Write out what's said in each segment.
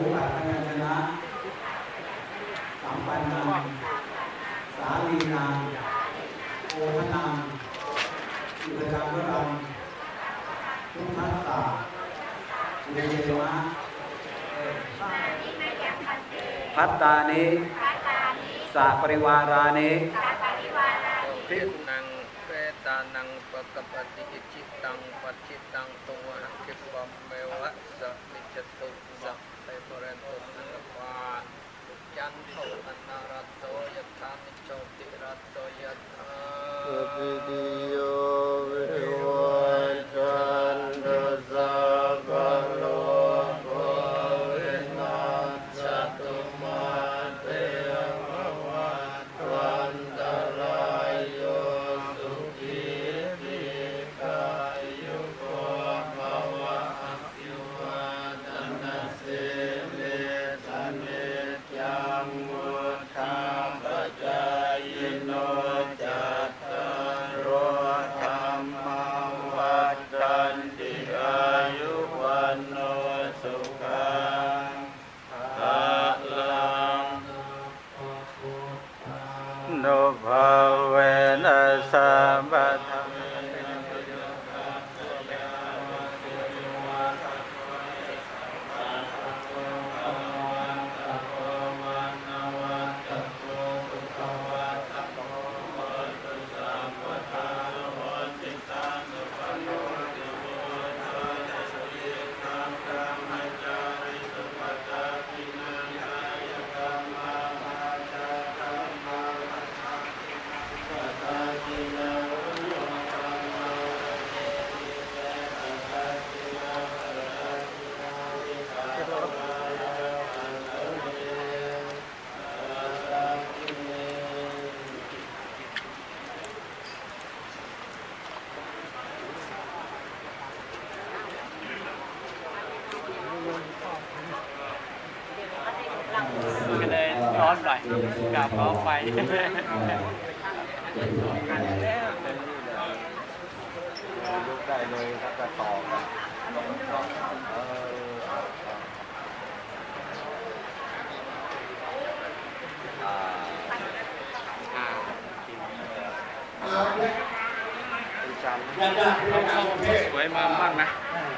รูปัตพยัญชนะสัมปันนังสาลีนางโอทนางอิปจังวรังทุกทัสสะเวเวมะพัตตานิสะปริวารานิพิสุนังเวตานังปะกปฏิ นุภาเวนะสัมปทะ ก็เลยร้อนหน่อย กลับเขาไปลุกได้เลยครับจะต่อกันเอออ่าเป็นจานนะเอาข้าวสวยมาบ้างนะ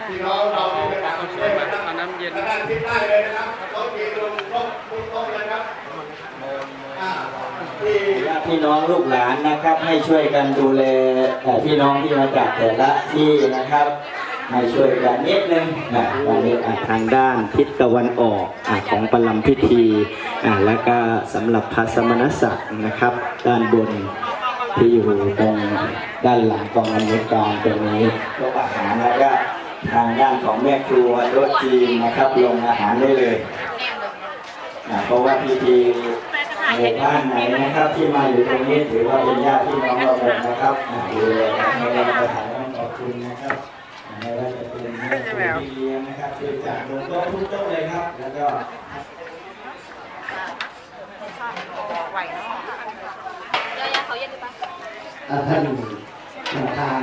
พี่น้องเราเป็นข้าสวยมาเอาน้ำเย็นด้านทิศใต้เลยนะครับโต๊ะจีนลงโต๊ะทุกโต๊ะเลยครับ ญาติพี่น้องลูกหลานนะครับ ให้ช่วยกันดูแลเอ่พี่น้องที่มาจากแต่ละที่นะครับให้ช่วยกันนิดนึงนะวันนี้อะทางด้านทิศตะวันออกอของประลัมพิธีแล้วก็สำหรับพระสมณศักดิ์นะครับ ด้านบนที่อยู่ตรงด้านหลังกองอำนวยการตรงนี้โต๊ะอาหารแล้วก็ทางด้านของแม่ครัวโต๊ะจีนนะครับลงอาหารได้เลย เพราะว่าพิธี หมู่บ้านไหนนะครับ ที่มาอยู่ตรงนี้ถือว่าเป็นญาติพี่น้องเราหมดนะครับดูแลกันในวันประธานต้องขอบคุณนะครับอ่าไม่ว่าจะเป็นแม่ที่เลี้ยงนะครับช่วยจัดลงโต๊ะทุกโต๊ะเลยครับ แล้วก็อ่าท่านประธาน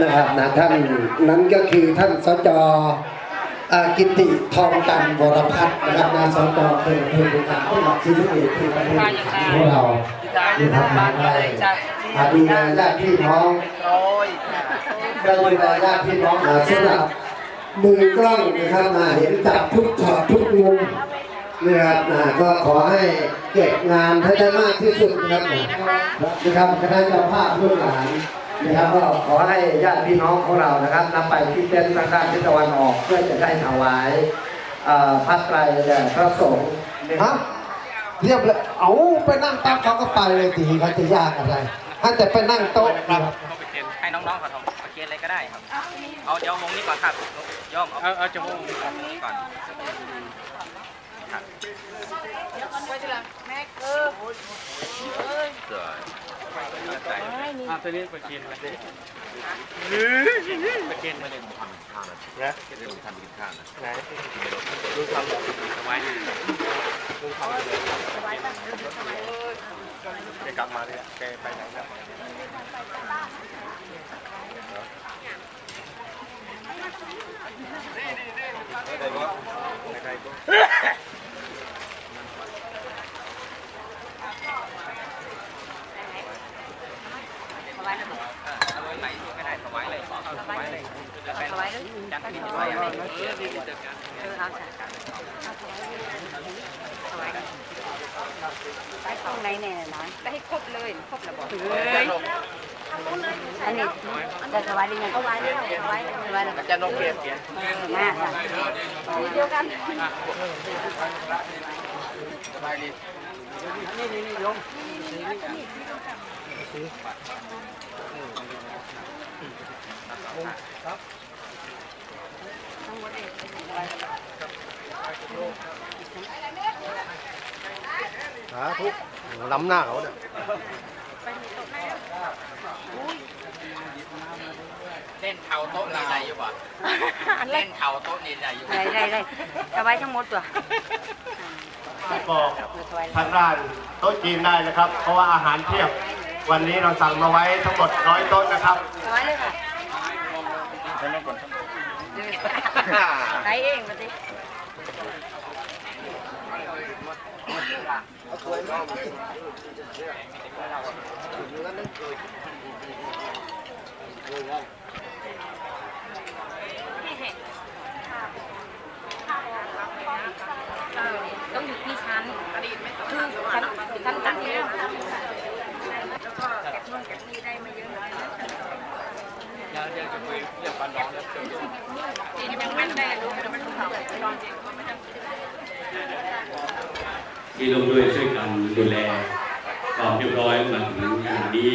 นะครับนะท่านนั้นก็คือท่านสจ อากิติทองตันวรพัฒน์นะครับนายสจเป็นเพื่อนการผู้หลักชีวิตเอกที่ประเทศของเราที่ทำงานได้อาดูแลญาติพี่น้องได้ดูแลญาติพี่น้องอ่าสำหรับมือกล้องนะครับมาเห็นจับทุกช็อตทุกมุมนะครับนะก็ขอให้เก็บงานให้ได้มากที่สุดนะครับนะครับคณะเจ้าภาพลูกหลาน นะครับก็ขอให้ญาติพี่น้องของเรานะครับนำไปที่เต็นท์ทางด้านทิศตะวันออก เพื่อจะได้ถวายเอ่อพระไตรแด่พระสงฆ์ฮะเรียบเลยเอาไปนั่งตั้งเขาก็ไปเลยตีเขาจะยากอะไรถ้าแต่ไปนั่งโต๊ะนะครับเอาไปเคนให้น้องๆเขาทำเอาเคนอะไรก็ได้ครับ เอาเดี๋ยววงนี้ก่อนครับย่อมเอาเอาจมูกก่อนวงนี้ก่อนครับอ่าตัวนี้ประเค นไปเลยประเคนมาเลยนะดูทำกินข้าวนะไหนดูทำไว้ดูทำแกกลับมาเลยแกไปไหนแล้วถวายเลยถวายเลยถวายเลยจัดพิธีถวายอะไรเออ เออเอาจ้ะถวายกันไปตรงไหนเนี่ยนะไปให้ครบเลยครบแล้วบอกเฮ้ยอันนี้จะถวายหรือยังก็ไว้แล้วไหว้ถวายแล้วอาจารย์นกเกียรติมาค่ะเดียวกันสบายดี สาธุล้ำหน้าเขาเนี่ยเล่นเข่าโต๊ะนี่ได้อยู่ป่ะอันแรเล่กนเข่าโต๊ะนี่ได้อยู่ได้ได้ได้ถวายทั้งหมดตัวก็ทางด้านโต๊ะจีนได้นะครับ เพราะว่าอาหารเทียบวันนี้เราสั่งมาไว้ทั้งหมดร้อยโต๊ะนะครับถวายเลยค่ะ ใช้เองมาสิต้องอยู่ที่ชั้นคือชั้นชั้นชั้นเดียวแล้วก็เก็บนู่นเก็บนี่ได้ไม่เยอะ ที่ร่วมด้วยช่วยกันดูแลความเรียบร้อยมาถึงขณะนี้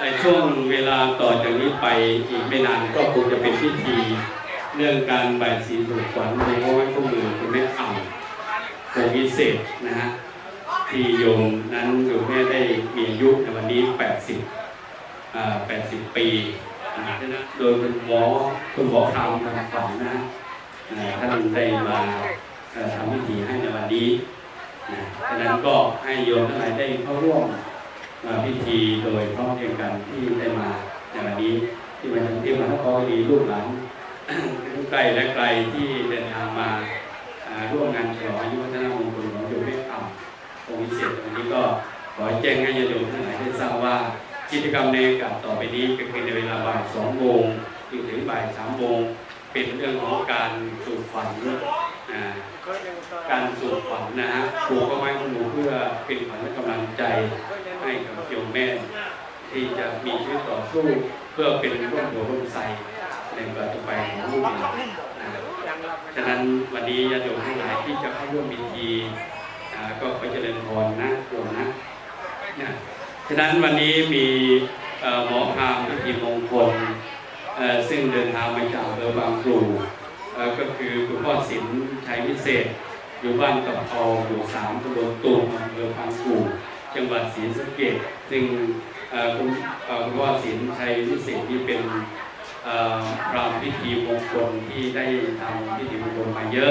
ในช่วงเวลาต่อจากนี้ไปอีกไม่นานก็คงจะเป็นพิธีเรื่องการใบายสีสุขวัญในห้อยข้อมือคุณแม่อ่ำโควิเศษนะฮะที่โยมนั้นโยมแม่ได้มีอายุในวันนี้ 80อ่า80 ปี นะโดยคุณหมอคุณหมอคำทางฝันนะฮะท่านได้มาทำพิธีให้ในวันนี้นะฉะนั้นก็ให้โยมทั้งหลายได้เข้าร่วมเอ่อพิธีโดยพร้อมเพรียงกันที่ได้มาในวันนี้ที่มาทั้งที่มาทั้งขอดีลูกหลานทั้งไกลและไกลที่เดินทางมาร่วมงานฉลองอายุวัฒนมงคลของโยมเมฆอ่ำองค์วิเศษวันนี้ก็ขอแจ้งให้โยมทั้งหลายได้ทราบว่า กิจกรรมในโอกาสต่อไปนี้ก็คือในเวลาบ่ายสองโมงจนถึงบ่ายสามโมงเป็นเรื่องของการสู่ฝันการสู่ฝันนะฮะปลูกเอาไว้ของหนูเพื่อเป็นขวัญและกำลังใจให้กับโยมแม่ที่จะมีชีวิตต่อสู้เพื่อเป็นร่วมหัวร่วมใสในปัจจุบันของลูกหลานนะฉะนั้นวันนี้ญาติโยมทั้งหลายที่จะเข้าร่วมพิธีก็ขอเจริญพรนะโยมนะนะ ฉะนั้นวันนี้มีหมอพามพิธีมงคลซึ่งเดินทางมาจากอำเภอบางกรูก็คือคุณพ่อสินชัยวิเศษ อยู่บ้านกับทองหมู่สามตำบลตูมอำเภอพังกูจังหวัดศรีสะเกษซึ่งคุณคุณพ่อสินชัยวิเศษที่เป็นพรามพิธีมงคลที่ได้ทำพิธีมงคลมาเยอะ